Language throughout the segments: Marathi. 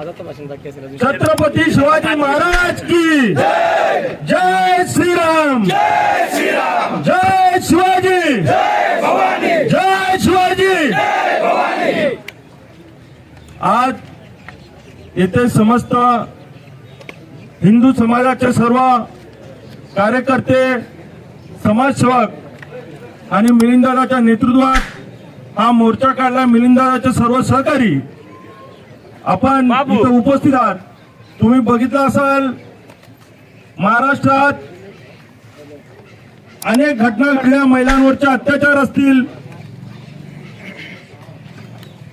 छत्रपती शिवाजी महाराज की जय श्रीराम। जय शिवाजी। जय शिवाजी। आज येथे समस्त हिंदू समाजाचे सर्व कार्यकर्ते समाजसेवक आणि मिलिंदाच्या नेतृत्वात हा मोर्चा काढला. मिलिंदाराचे सर्व सहकारी आपण. इथं उपस्थित आहात. तुम्ही बघितलं असाल महाराष्ट्रात अनेक घटना घडल्या. महिलांवरचे अत्याचार असतील.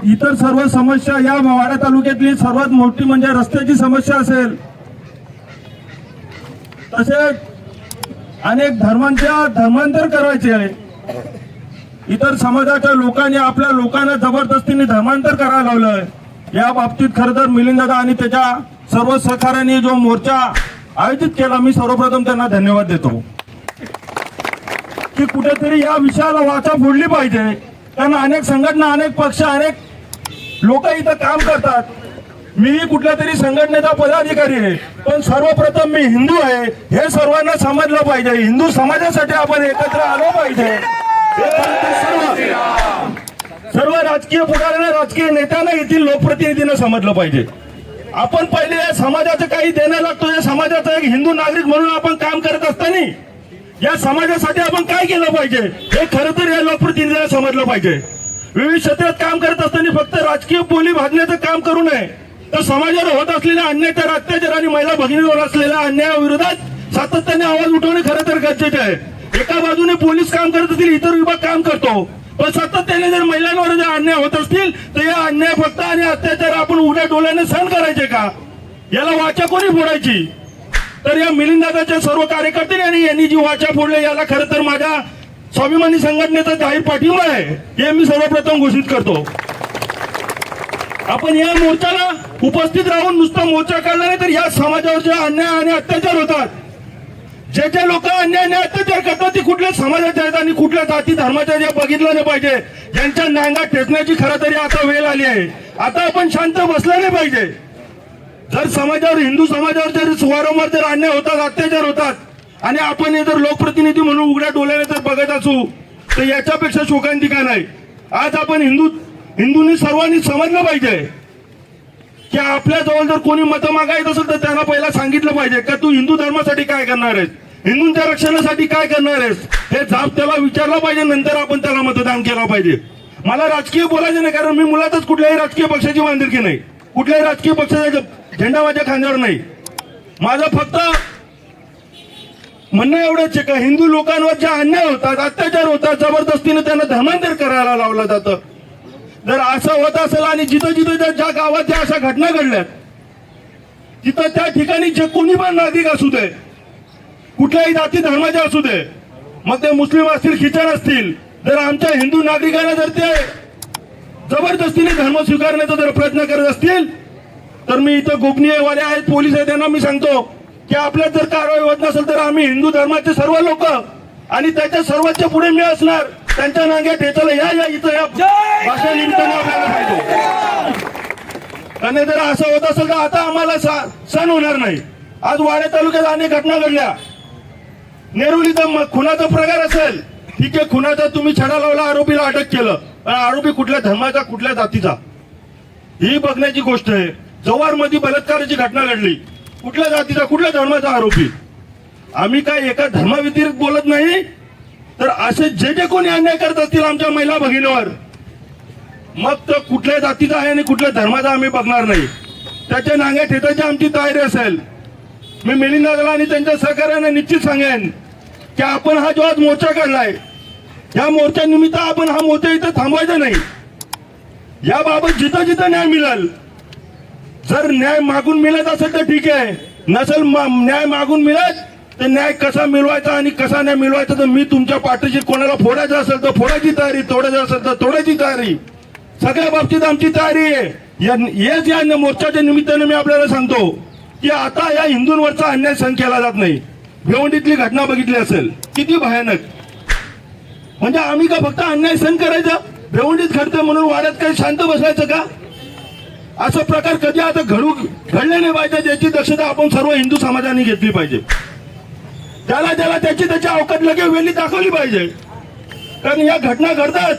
इतर सर्व समस्या या वाडा तालुक्यातली सर्वात मोठी म्हणजे रस्त्याची समस्या असेल. तसेच अनेक धर्मांच्या धर्मांतर करायचे आहे. इतर समाजाच्या लोकांनी आपल्या लोकांना जबरदस्तीने धर्मांतर करायला लावलंय या बाबतीत खरं तर मिलिंददा आणि त्याच्या सर्व सहकार्याने जो मोर्चा आयोजित केला मी सर्वप्रथम त्यांना धन्यवाद देतो. की कुठेतरी या विषयाला वाचा फोडली पाहिजे. कारण अनेक संघटना अनेक पक्ष अनेक लोक इथं काम करतात. मीही कुठल्या तरी संघटनेचा पदाधिकारी आहे. पण सर्वप्रथम मी हिंदू आहे. हे सर्वांना समजलं पाहिजे. हिंदू समाजासाठी आपण एकत्र आलो पाहिजे. सर्व राजकीय पुढाऱ्यांना राजकीय नेत्यांना येथील लोकप्रतिनिधींना समजलं पाहिजे. आपण पहिले या समाजाचं काही देणं लागतो. या समाजाचा एक हिंदू नागरिक म्हणून आपण काम करत असताना या समाजासाठी आपण काय केलं पाहिजे? हे खरं तर या लोकप्रतिनिधींना समजलं पाहिजे. विविध क्षेत्रात काम करत असताना फक्त राजकीय बोली भागण्याचं काम करू नये. तर समाजावर होत असलेल्या अन्यायाच्या अत्याचार आणि महिला भगिनीवर असलेल्या अन्यायाविरोधात सातत्याने आवाज उठवणे खरं तर गरजेचे आहे. एका बाजूने पोलीस काम करत असतील इतर विभाग काम करतो. पण सातत्याने जर महिलांवर जर अन्याय होत असतील तर या अन्याय फक्त आणि अत्याचार आपण उड्या डोळ्याने सहन करायचे का? याला वाचा कोणी फोडायची? तर या मिलिंदाच्या सर्व कार्यकर्त्यांनी आणि यांनी जी वाचा फोडली याला खरं तर माझ्या स्वाभिमानी संघटनेचा जाहीर पाठिंबा आहे हे मी सर्वप्रथम घोषित करतो. आपण या मोर्चाला उपस्थित राहून नुसता मोर्चा काढला नाही तर या समाजावर जे अन्याय आणि अत्याचार होतात जे जे लोक अन्याय आणि अत्याचार करतात ते कुठल्या समाजाचे आहेत आणि कुठल्या जाती धर्माच्या जे बघितलं नाही पाहिजे. ज्यांच्या नांगात टेचण्याची खरं तरी आता वेळ आली आहे. आता आपण शांत बसलं नाही पाहिजे. जर समाजावर हिंदू समाजावर जर वारंवार जर अन्याय होतात अत्याचार होतात आणि आपण हे जर लोकप्रतिनिधी म्हणून उघड्या डोळ्याने जर बघत असू तर याच्यापेक्षा शोकांतिका नाही. आज आपण हिंदू हिंदूंनी सर्वांनी समजलं पाहिजे. की आपल्या जवळ जर कोणी मतं मागायचं असेल तर त्यांना पहिला सांगितलं पाहिजे. का तू हिंदू धर्मासाठी काय करणार आहेस? हिंदूंच्या रक्षणासाठी काय करणार आहेस? हे जाब त्याला विचारलं पाहिजे नंतर आपण त्याला मतदान केलं पाहिजे. मला राजकीय बोलायचं नाही कारण मी मुलातच कुठल्याही राजकीय पक्षाची बांधिलकी नाही. कुठल्याही राजकीय पक्षाचा झेंडा माझ्या खांद्यावर नाही. माझं फक्त म्हणणं एवढंच आहे का हिंदू लोकांवर जे अन्याय होतात अत्याचार होतात जबरदस्तीने त्यांना धर्मांतर करायला लावलं जातं. जर असं होत असेल आणि जिथं जिथं ज्या गावात ज्या अशा घटना घडल्यात तिथं त्या ठिकाणी जे कोणी पण नागरिक असू दे कुठल्याही जाती धर्माचे असू दे मग ते मुस्लिम असतील ख्रिश्चन असतील जर आमच्या हिंदू नागरिकांना जर ते जबरदस्तीने धर्म स्वीकारण्याचा जर प्रयत्न करत असतील तर मी इथं गोपनीयवाले आहेत पोलीस आहेत त्यांना मी सांगतो की आपल्यात जर कारवाई होत नसेल तर आम्ही हिंदू धर्माचे सर्व लोक आणि त्याच्या सर्वांच्या पुढे मी असणार. त्यांच्या नांग्या ठेचायला या या इथं या. भाषा निमित्ताने आपल्याला सांगतो आणि जर असं होत असेल तर आता आम्हाला सण होणार नाही. आज वाड्या तालुक्यात अनेक घटना घडल्या. नेरुलीचा खुनाचा प्रकार असेल. ठीक आहे खुनाचा तुम्ही छडा लावला आरोपीला अटक केलं. पण आरोपी कुठल्या धर्माचा कुठल्या जातीचा? ही बघण्याची गोष्ट आहे. जव्हारमध्ये बलात्काराची घटना घडली. कुठल्या जातीचा कुठल्या धर्माचा आरोपी? आम्ही काय एका धर्माव्यतिरिक्त बोलत नाही? तर असे जे जे कोणी अन्याय करत असतील आमच्या महिला भगिनीवर मग तर कुठल्या जातीचा आहे आणि कुठल्या धर्माचा आम्ही बघणार नाही. त्याच्या नांग्या ठेटाची आमची तयारी असेल. मी मिलिंदाला आणि त्यांच्या सहकार्याने निश्चित सांगेन की आपण हा जो आज मोर्चा काढलाय या मोर्चानिमित्त आपण हा मोर्चा इथं थांबवायचा नाही. याबाबत जिथं जिथं न्याय मिळेल जर न्याय मागून मिळत असेल तर ठीक आहे. नसेल मा- न्याय मागून मिळत तर न्याय कसा मिळवायचा आणि कसा न्याय मिळवायचा तर मी तुमच्या पाठीशी कोणाला फोडायचं असेल तर फोडायची तयारी तोडायचं असेल तर तोडायची तयारी. सगळ्या बाबतीत आमची तयारी आहे. या- याच या मोर्चाच्या निमित्ताने मी आपल्याला सांगतो की आता या हिंदूंवरचा अन्याय सहन केला जात नाही. भिवंडीतली घटना बघितली असेल किती भयानक. म्हणजे आम्ही का फक्त अन्याय सहन करायचा? भिवंडीत घडतं म्हणून वाड्यात काही शांत बसायचं का? असं प्रकार कधी आता घडू घडले नाही पाहिजे याची दक्षता आपण सर्व हिंदू समाजाने घेतली पाहिजे. त्याला त्याला त्याची त्याची अवकात लगे वेली दाखवली पाहिजे. कारण या घटना घडतात.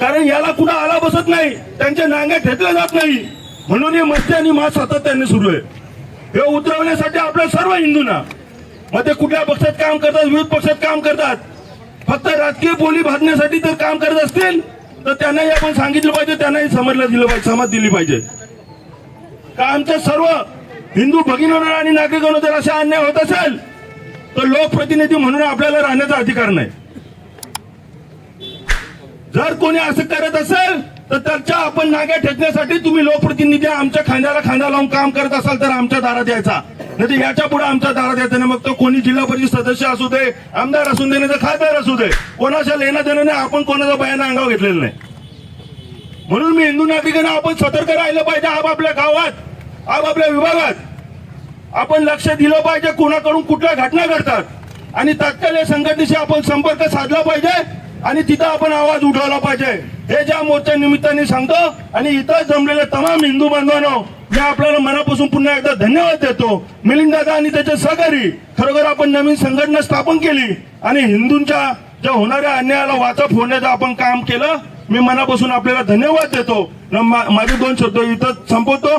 कारण याला कुठं आला बसत नाही. त्यांच्या नांग्या ठेकल्या जात नाही. म्हणून हे मस्ती आणि मास सातत्याने सुरू आहे. हे उतरवण्यासाठी आपल्या सर्व हिंदूंना मग ते कुठल्या पक्षात काम करतात विविध पक्षात काम करतात. फक्त राजकीय बोली भाजण्यासाठी जर काम करत असतील तर त्यांनाही आपण सांगितलं पाहिजे त्यांनाही समजलं दिलं पाहिजे समज दिली पाहिजे. का आमच्या सर्व हिंदू भगिनींना आणि नागरिकांना जर असा अन्याय होत असेल तर लोकप्रतिनिधी म्हणून आपल्याला राहण्याचा अधिकार नाही. जर कोणी असं करत असेल तर त्याच्या आपण नाग्या ठेचण्यासाठी तुम्ही लोकप्रतिनिधी आमच्या खांद्याला खांदा लावून काम करत असाल तर आमच्या दारात यायचा. नाही तर याच्यापुढे आमच्या दारात यायचं नाही. मग तो कोणी जिल्हा परिषद सदस्य असू दे आमदार असू दे नाही तर खासदार असू दे. कोणाच्या लेणं देणं नाही आपण कोणाचा बयान अंगावर घेतलेलं नाही. म्हणून मी हिंदू नागरिकांना आपण सतर्क राहिलं पाहिजे आपापल्या गावात आपापल्या विभागात. आपण लक्ष दिलं पाहिजे कुणाकडून कुठल्या घटना घडतात. आणि तात्काळ या संघटनेशी आपण संपर्क साधला पाहिजे आणि तिथं आपण आवाज उठवला पाहिजे. हे ज्या मोर्चा निमित्ताने सांगतो आणि इथं जमलेल्या तमाम हिंदू बांधवांनो मी आपल्याला मनापासून पुन्हा एकदा धन्यवाद देतो. मिलिंद दादा आणि त्याचे सहकारी खरोखर आपण नवीन संघटना स्थापन केली आणि हिंदूंच्या ज्या होणाऱ्या अन्यायाला वाचा फोडण्याचं आपण काम केलं मी मनापासून आपल्याला धन्यवाद देतो. न मा- माझे दोन शब्द इथं संपवतो.